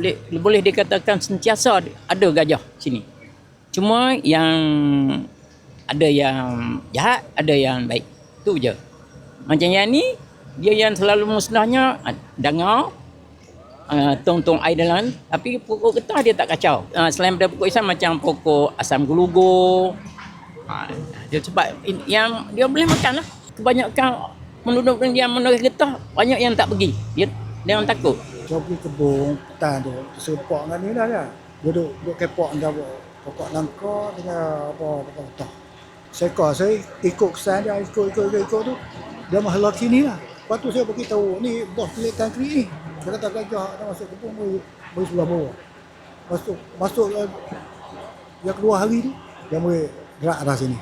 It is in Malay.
boleh, boleh dikatakan sentiasa ada gajah sini. Cuma yang ada yang jahat, ada yang baik. Tu je. Macam yang ni, dia yang selalu musnahnya ah, dengar ah, tong-tong uh, air dalam tapi pokok getah dia tak kacau uh, selain daripada pokok isam macam pokok asam gulugur uh, dia cepat yang dia boleh makan lah kebanyakan penduduk yang menerus getah banyak yang tak pergi. Dia dia orang takut. Dia pergi kebun, petang tu, sepak dengan ni lah ya. Dia duduk, duduk kepok dengan pokok nangka dengan apa, pokok petang. Saya saya ikut kesan dia, ikut, ikut, ikut, ikut tu. Dia mahal lelaki ni lah. Lepas tu saya beritahu, ni bos pelik tangkri ni. Dia kata gajah nak masuk kebun, boleh, boleh sebelah bawah. Masuk, masuk, yang kedua hari tu, dia boleh gerak arah sini.